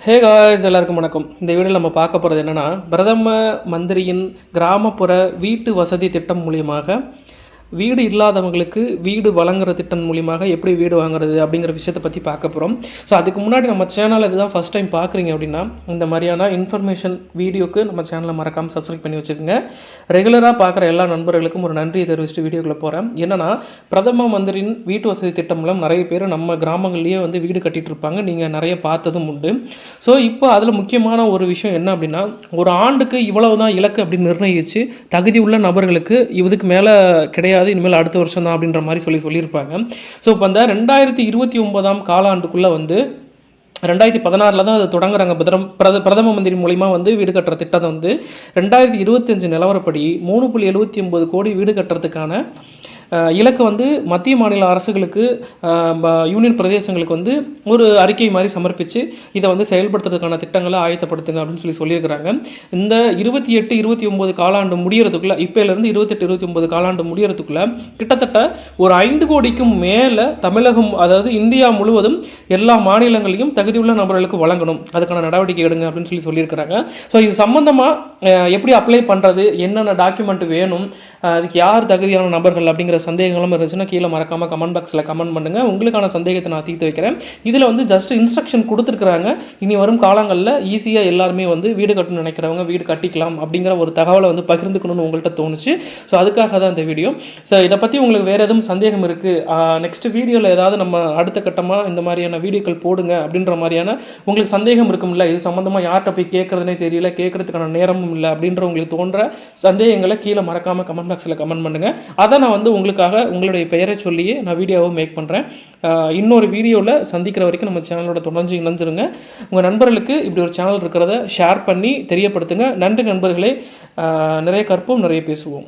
Hey guys எல்லாருக்கும் வணக்கம். இந்த வீடியோவில் நம்ம பார்க்க போகிறது என்னென்னா பிரதம மந்திரியின் கிராமப்புற வீட்டு வசதி திட்டம் மூலியமாக வீடு இல்லாதவங்களுக்கு வீடு வழங்குற திட்டம் மூலியமாக எப்படி வீடு வாங்குறது அப்படிங்கிற விஷயத்தை பற்றி பார்க்க போகிறோம் ஸோ அதுக்கு முன்னாடி நம்ம சேனல் இதுதான் ஃபஸ்ட் டைம் பார்க்குறீங்க அப்படின்னா இந்த மாதிரியான இன்ஃபர்மேஷன் வீடியோக்கு நம்ம சேனலை மறக்காமல் சப்ஸ்கிரைப் பண்ணி வச்சுக்கோங்க. ரெகுலராக பார்க்குற எல்லா நண்பர்களுக்கும் ஒரு நன்றி தெரிவிச்சுட்டு வீடியோக்குள்ளே போகிறேன் என்னென்னா பிரதம மந்திரின் வீட்டு வசதி திட்டம் மூலம் நிறைய பேர் நம்ம கிராமங்கள்லேயே வந்து வீடு கட்டிகிட்டு இருப்பாங்க. நீங்கள் நிறைய பார்த்ததும் உண்டு. ஸோ இப்போ அதில் முக்கியமான ஒரு விஷயம் என்ன அப்படின்னா ஒரு ஆண்டுக்கு இவ்வளவு தான் இலக்கு அப்படின்னு நிர்ணயிச்சு தகுதி உள்ள நபர்களுக்கு இதுக்கு மேலே கிடையாது. இனிமேல் அடுத்த வருஷம் தான் அப்படின்ற மாதிரி சொல்லி சொல்லியிருப்பாங்க. ஸோ இப்போ அந்த ரெண்டாயிரத்தி இருபத்தி ஒன்பதாம் காலாண்டுக்குள்ளே வந்து ரெண்டாயிரத்தி பதினாறில் தான் அது தொடங்குறாங்க. பிரதம பிரத பிரதம மந்திரி மூலிமா வந்து வீடு கட்டுற திட்டத்தை வந்து ரெண்டாயிரத்தி இருபத்தஞ்சு நிலவரப்படி மூணு புள்ளி எழுபத்தி ஒம்பது கோடி வீடு கட்டுறதுக்கான இலக்கு வந்து மத்திய மாநில அரசுகளுக்கு யூனியன் பிரதேசங்களுக்கு வந்து ஒரு அறிக்கை மாதிரி சமர்ப்பித்து இதை வந்து செயல்படுத்துறதுக்கான திட்டங்களை ஆயத்தப்படுத்துங்க அப்படின்னு சொல்லி சொல்லியிருக்கிறாங்க. இந்த இருபத்தி எட்டு இருபத்தி ஒம்பது காலாண்டு முடியறதுக்குள்ள இப்போலேருந்து இருபத்தெட்டு இருபத்தி ஒம்பது காலாண்டு முடியறதுக்குள்ள கிட்டத்தட்ட ஒரு ஐந்து கோடிக்கும் மேலே தமிழகம் அதாவது இந்தியா முழுவதும் எல்லா மாநிலங்களையும் தகுதியுள்ள நபர்களுக்கு வழங்கணும். அதுக்கான நடவடிக்கை எடுங்க அப்படின்னு சொல்லி சொல்லியிருக்கிறாங்க. ஸோ இது சம்மந்தமாக எப்படி அப்ளை பண்ணுறது என்னென்ன டாக்குமெண்ட் வேணும் அதுக்கு யார் தகுதியான நபர்கள் அப்படிங்கிற சந்தேகங்களும் இருந்துச்சுன்னா கீழே மறக்காமல் கமெண்ட் பாக்ஸில் கமெண்ட் பண்ணுங்கள் உங்களுக்கான சந்தேகத்தை நான் தீர்த்து வைக்கிறேன். இதில் வந்து ஜஸ்ட் இன்ஸ்ட்ரக்ஷன் கொடுத்துருக்குறாங்க. இனி வரும் காலங்களில் ஈஸியாக எல்லாருமே வந்து வீடு கட்டணும்னு நினைக்கிறவங்க வீடு கட்டிக்கலாம் அப்படிங்கிற ஒரு தகவலை வந்து பகிர்ந்துக்கணும்னு உங்கள்கிட்ட தோணுச்சு. ஸோ அதுக்காக தான் இந்த வீடியோ ஸோ இதை பற்றி உங்களுக்கு வேறு எதுவும் சந்தேகம் இருக்குது நெக்ஸ்ட் வீடியோவில் ஏதாவது நம்ம அடுத்த கட்டமாக இந்த மாதிரியான வீடியோக்கள் போடுங்க அப்படின்ற மாதிரியான உங்களுக்கு சந்தேகம் இருக்கும்ல? இது சம்மந்தமாக யார்கிட்ட போய் கேட்குறதுனே தெரியல கேட்குறதுக்கான நேரமும் இல்லை அப்படின்ற உங்களுக்கு தோன்ற சந்தேகங்களை கீழே மறக்காமல் கமெண்ட் பாக்ஸில் கமெண்ட் பண்ணுங்கள் அதை நான் வந்து உங்களுக்கு உங்களுக்காக உங்களுடைய பெயரை சொல்லியே நான் வீடியோவை மேக் பண்ணுறேன் இன்னொரு வீடியோவில் சந்திக்கிற வரைக்கும் நம்ம சேனலோட தொடர்ந்து இணைஞ்சிருங்க. உங்கள் நண்பர்களுக்கு இப்படி ஒரு சேனல் இருக்கிறத ஷேர் பண்ணி தெரியப்படுத்துங்க. நன்றி நண்பர்களே. நிறைய கற்போம் நிறைய பேசுவோம்.